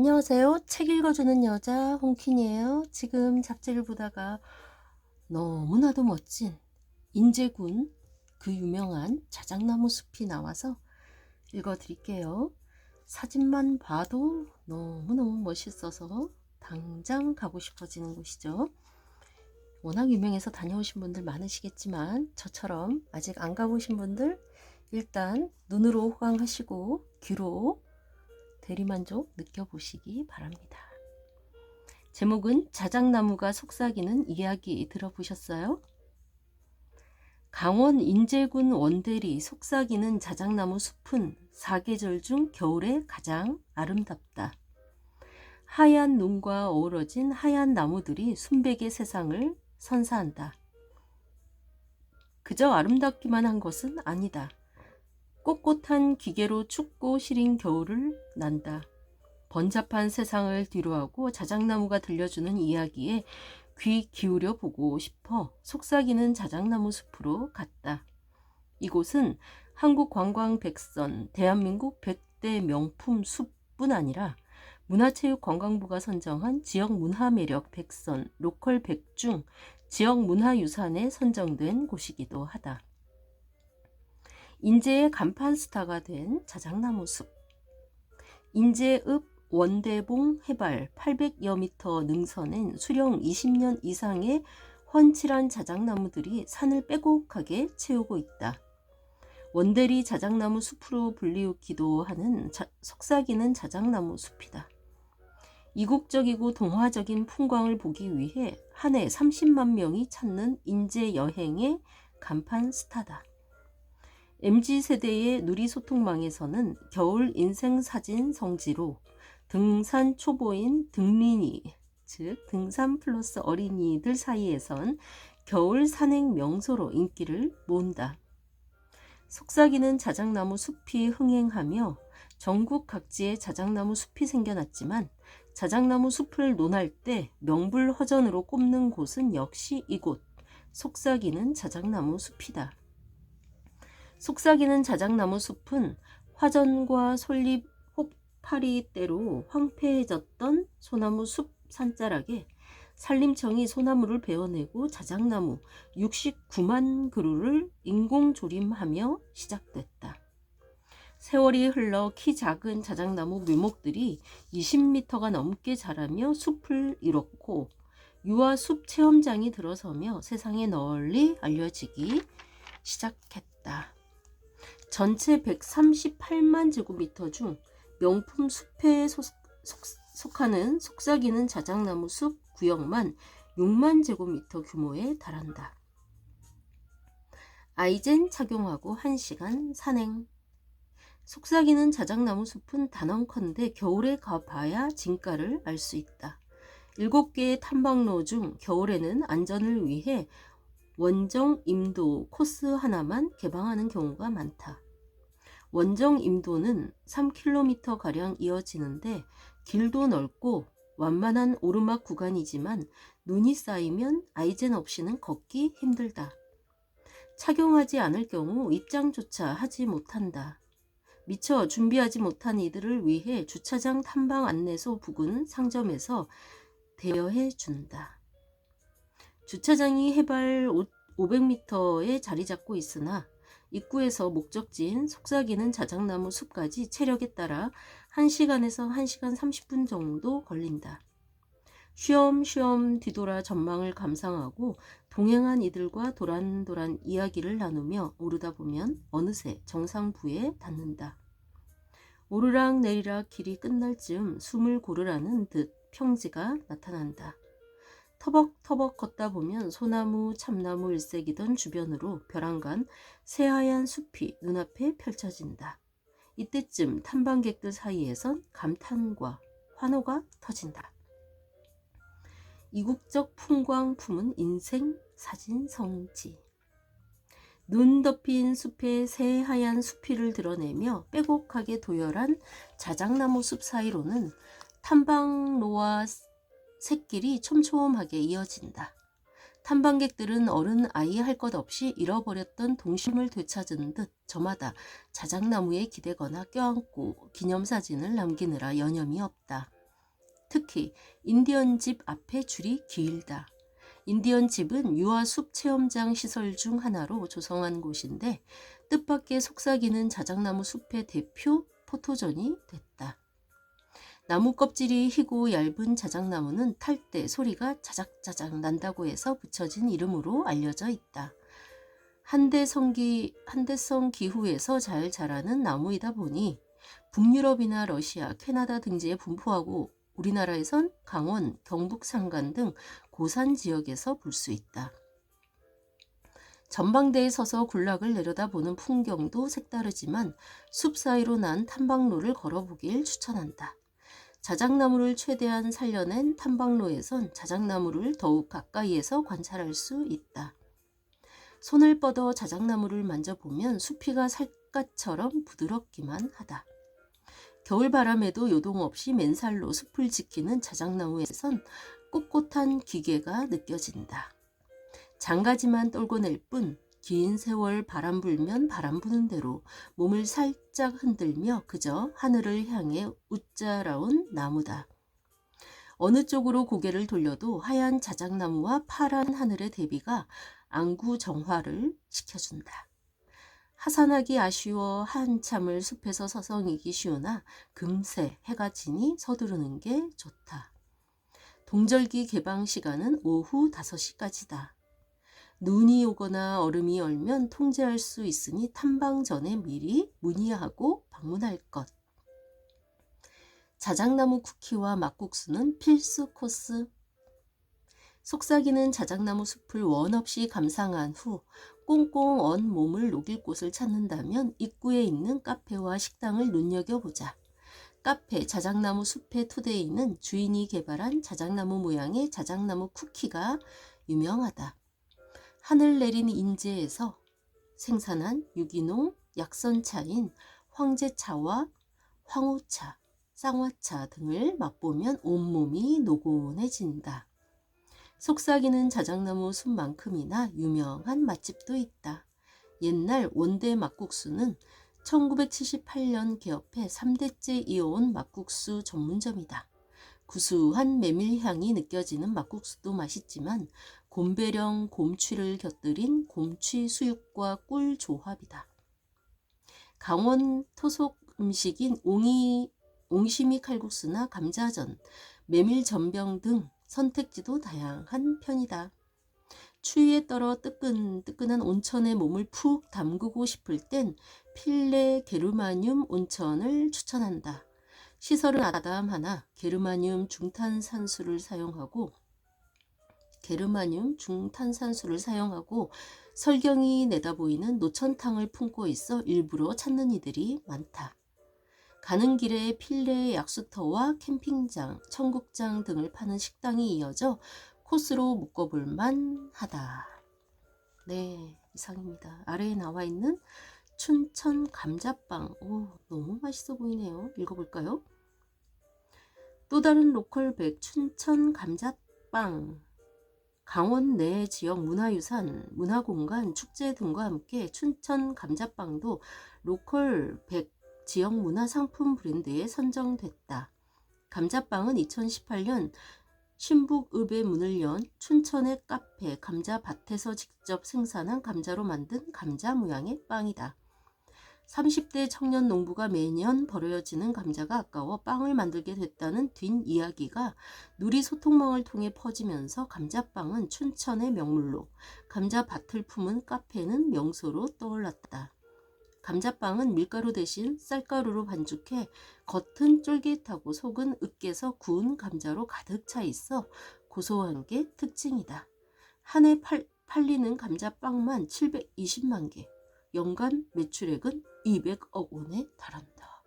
안녕하세요. 책 읽어주는 여자 홍킨이에요. 지금 잡지를 보다가 너무나도 멋진 인제군 그 유명한 자작나무 숲이 나와서 읽어드릴게요. 사진만 봐도 너무너무 멋있어서 당장 가고 싶어지는 곳이죠. 워낙 유명해서 다녀오신 분들 많으시겠지만 저처럼 아직 안 가보신 분들 일단 눈으로 호강하시고 귀로 대리만족 느껴보시기 바랍니다. 제목은 자작나무가 속삭이는 이야기 들어보셨어요? 강원 인제군 원대리 속삭이는 자작나무 숲은 사계절 중 겨울에 가장 아름답다. 하얀 눈과 어우러진 하얀 나무들이 순백의 세상을 선사한다. 그저 아름답기만 한 것은 아니다. 꼿꼿한 기계로 춥고 시린 겨울을 난다. 번잡한 세상을 뒤로하고 자작나무가 들려주는 이야기에 귀 기울여 보고 싶어 속삭이는 자작나무 숲으로 갔다. 이곳은 한국 관광백선 대한민국 100대 명품 숲뿐 아니라 문화체육관광부가 선정한 지역 문화 매력 백선 로컬 100중 지역 문화유산에 선정된 곳이기도 하다. 인제의 간판 스타가 된 자작나무 숲. 인제읍 원대봉 해발 800여 미터 능선엔 수령 20년 이상의 훤칠한 자작나무들이 산을 빼곡하게 채우고 있다. 원대리 자작나무 숲으로 불리우기도 하는 자, 속삭이는 자작나무 숲이다. 이국적이고 동화적인 풍광을 보기 위해 한 해 30만 명이 찾는 인제 여행의 간판 스타다. MZ 세대의 누리 소통망에서는 겨울 인생 사진 성지로 등산 초보인 등린이, 즉 등산 플러스 어린이들 사이에선 겨울 산행 명소로 인기를 모은다. 속삭이는 자작나무 숲이 흥행하며 전국 각지에 자작나무 숲이 생겨났지만 자작나무 숲을 논할 때 명불허전으로 꼽는 곳은 역시 이곳 속삭이는 자작나무 숲이다. 속삭이는 자작나무 숲은 화전과 솔잎 혹파리 때로 황폐해졌던 소나무 숲 산자락에 산림청이 소나무를 베어내고 자작나무 69만 그루를 인공조림하며 시작됐다. 세월이 흘러 키 작은 자작나무 묘목들이 20m가 넘게 자라며 숲을 이뤘고 유아 숲 체험장이 들어서며 세상에 널리 알려지기 시작했다. 전체 138만 제곱미터 중 명품 숲에 속하는 속삭이는 자작나무 숲 구역만 6만 제곱미터 규모에 달한다. 아이젠 착용하고 1시간 산행. 속삭이는 자작나무 숲은 단언컨대 겨울에 가봐야 진가를 알 수 있다. 7개의 탐방로 중 겨울에는 안전을 위해 원정 임도 코스 하나만 개방하는 경우가 많다. 원정 임도는 3km가량 이어지는데 길도 넓고 완만한 오르막 구간이지만 눈이 쌓이면 아이젠 없이는 걷기 힘들다. 착용하지 않을 경우 입장조차 하지 못한다. 미처 준비하지 못한 이들을 위해 주차장 탐방 안내소 부근 상점에서 대여해 준다. 주차장이 해발 500m에 자리 잡고 있으나 입구에서 목적지인 속삭이는 자작나무 숲까지 체력에 따라 1시간에서 1시간 30분 정도 걸린다. 쉬엄쉬엄 뒤돌아 전망을 감상하고 동행한 이들과 도란도란 이야기를 나누며 오르다 보면 어느새 정상부에 닿는다. 오르락 내리락 길이 끝날 즈음 숨을 고르라는 듯 평지가 나타난다. 터벅터벅 걷다 보면 소나무, 참나무 일색이던 주변으로 벼랑간 새하얀 숲이 눈앞에 펼쳐진다. 이때쯤 탐방객들 사이에선 감탄과 환호가 터진다. 이국적 풍광 품은 인생 사진 성지. 눈 덮인 숲에 새하얀 수피를 드러내며 빼곡하게 도열한 자작나무 숲 사이로는 탐방로와 샛길이 촘촘하게 이어진다. 탐방객들은 어른 아이 할 것 없이 잃어버렸던 동심을 되찾은 듯 저마다 자작나무에 기대거나 껴안고 기념사진을 남기느라 여념이 없다. 특히 인디언 집 앞에 줄이 길다. 인디언 집은 유아숲 체험장 시설 중 하나로 조성한 곳인데 뜻밖의 속삭이는 자작나무 숲의 대표 포토존이 됐다. 나무 껍질이 희고 얇은 자작나무는 탈 때 소리가 자작자작 난다고 해서 붙여진 이름으로 알려져 있다. 한대 성기, 한대성 기후에서 잘 자라는 나무이다 보니 북유럽이나 러시아, 캐나다 등지에 분포하고 우리나라에선 강원, 경북 산간 등 고산 지역에서 볼 수 있다. 전방대에 서서 군락을 내려다보는 풍경도 색다르지만 숲 사이로 난 탐방로를 걸어보길 추천한다. 자작나무를 최대한 살려낸 탐방로에선 자작나무를 더욱 가까이에서 관찰할 수 있다. 손을 뻗어 자작나무를 만져보면 수피가 살갗처럼 부드럽기만 하다. 겨울 바람에도 요동 없이 맨살로 숲을 지키는 자작나무에선 꼿꼿한 기계가 느껴진다. 장가지만 떨고 낼 뿐 긴 세월 바람 불면 바람 부는 대로 몸을 살짝 흔들며 그저 하늘을 향해 웃자라운 나무다. 어느 쪽으로 고개를 돌려도 하얀 자작나무와 파란 하늘의 대비가 안구 정화를 시켜준다. 하산하기 아쉬워 한참을 숲에서 서성이기 쉬우나 금세 해가 지니 서두르는 게 좋다. 동절기 개방 시간은 오후 5시까지다. 눈이 오거나 얼음이 얼면 통제할 수 있으니 탐방 전에 미리 문의하고 방문할 것. 자작나무 쿠키와 막국수는 필수 코스. 속삭이는 자작나무 숲을 원 없이 감상한 후 꽁꽁 언 몸을 녹일 곳을 찾는다면 입구에 있는 카페와 식당을 눈여겨보자. 카페 자작나무 숲의 투데이는 주인이 개발한 자작나무 모양의 자작나무 쿠키가 유명하다. 하늘 내린 인제에서 생산한 유기농 약선차인 황제차와 황후차, 쌍화차 등을 맛보면 온몸이 노곤해진다. 속삭이는 자작나무 숲만큼이나 유명한 맛집도 있다. 옛날 원대 막국수는 1978년 개업해 3대째 이어온 막국수 전문점이다. 구수한 메밀향이 느껴지는 막국수도 맛있지만 곰배령 곰취를 곁들인 곰취 수육과 꿀 조합이다. 강원 토속 음식인 옹이, 옹심이 칼국수나 감자전, 메밀 전병 등 선택지도 다양한 편이다. 추위에 떨어 뜨끈뜨끈한 온천에 몸을 푹 담그고 싶을 땐 필레 게르마늄 온천을 추천한다. 시설은 아담하나 게르마늄 중탄산수를 사용하고 게르마늄 중탄산수를 사용하고 설경이 내다보이는 노천탕을 품고 있어 일부러 찾는 이들이 많다. 가는 길에 필레 약수터와 캠핑장, 청국장 등을 파는 식당이 이어져 코스로 묶어볼 만하다. 네, 이상입니다. 아래에 나와 있는 춘천 감자빵. 오, 너무 맛있어 보이네요. 읽어볼까요? 또 다른 로컬백 춘천 감자빵. 강원 내 지역 문화유산, 문화공간, 축제 등과 함께 춘천 감자빵도 로컬 100 지역 문화 상품 브랜드에 선정됐다. 감자빵은 2018년 신북읍의 문을 연 춘천의 카페 감자밭에서 직접 생산한 감자로 만든 감자 모양의 빵이다. 30대 청년 농부가 매년 버려지는 감자가 아까워 빵을 만들게 됐다는 뒷이야기가 누리 소통망을 통해 퍼지면서 감자빵은 춘천의 명물로 감자밭을 품은 카페는 명소로 떠올랐다. 감자빵은 밀가루 대신 쌀가루로 반죽해 겉은 쫄깃하고 속은 으깨서 구운 감자로 가득 차 있어 고소한 게 특징이다. 한 해 팔리는 감자빵만 720만 개. 연간 매출액은 200억 원에 달한다.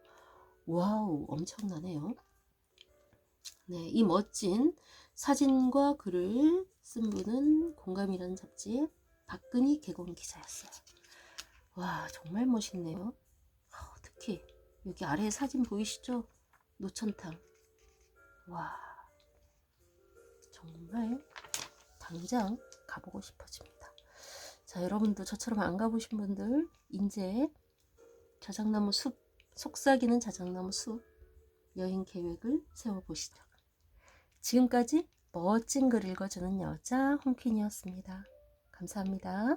와우, 엄청나네요. 네, 이 멋진 사진과 글을 쓴 분은 공감이라는 잡지의 박근희 개공 기자였어요. 와, 정말 멋있네요. 특히 여기 아래 사진 보이시죠? 노천탕. 와, 정말 당장 가보고 싶어집니다. 자, 여러분도 저처럼 안 가보신 분들 인제 자작나무 숲, 속삭이는 자작나무 숲 여행 계획을 세워보시죠. 지금까지 멋진 글 읽어주는 여자 홍퀸이었습니다. 감사합니다.